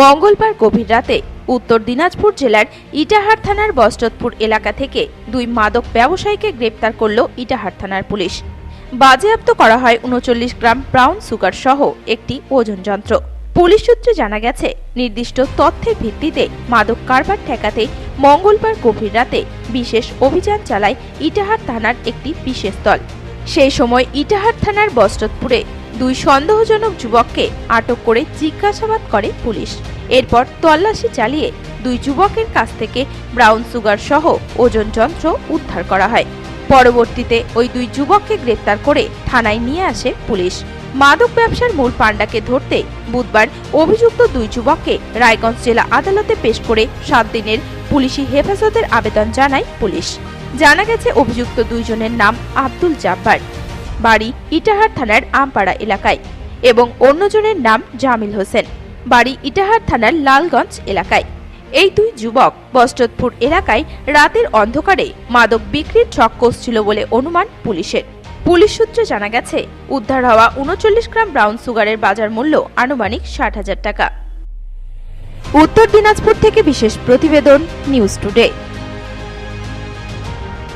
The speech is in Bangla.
মঙ্গলবার গভীর রাতে উত্তর দিনাজপুর জেলার ইটাহার থানার বস্ত্রপুর এলাকা থেকে দুই মাদক ব্যবসায়ীকে গ্রেপ্তার করল ইটাহার থানার পুলিশ। বাজেয়াপ্ত করা হয় উনচল্লিশ গ্রাম ব্রাউন সুগার সহ একটি ওজন যন্ত্র। পুলিশ সূত্রে জানা গেছে, নির্দিষ্ট তথ্যের ভিত্তিতে মাদক কারবার ঠেকাতে মঙ্গলবার গভীর রাতে বিশেষ অভিযান চালায় ইটাহার থানার একটি বিশেষ দল। সেই সময় ইটাহার থানার বস্ত্রপুরে দুই সন্দেহজনক যুবককে আটক করে জিজ্ঞাসাবাদ করে পুলিশ। এরপর তল্লাশি চালিয়ে দুই যুবকের কাছ থেকে ব্রাউন সুগার সহ ওজন যন্ত্র উদ্ধার করা হয়। পরবর্তীতে ওই দুই যুবককে গ্রেপ্তার করে থানায় নিয়ে আসে পুলিশ। মাদক ব্যবসার মূল পাণ্ডাকে ধরতে বুধবার অভিযুক্ত দুই যুবককে রায়গঞ্জ জেলা আদালতে পেশ করে সাত দিনের পুলিশি হেফাজতের আবেদন জানায় পুলিশ। জানা গেছে, অভিযুক্ত দুইজনের নাম আব্দুল জাব্বার। বাড়ি ইটাহার থানার আমপাড়া এলাকায় এবং অন্যজনের নাম জামিল হোসেন। বাড়ি ইটাহার থানার লালগঞ্জ এলাকায়। এই দুই যুবক বস্ত্রপুর এলাকায় রাতের অন্ধকারে মাদক বিক্রির ছক কষছিল বলে অনুমান পুলিশের। পুলিশ সূত্রে জানা গেছে, উদ্ধার হওয়া উনচল্লিশ গ্রাম ব্রাউন সুগারের বাজার মূল্য আনুমানিক ষাট হাজার টাকা। উত্তর দিনাজপুর থেকে বিশেষ প্রতিবেদন, নিউজ টুডে।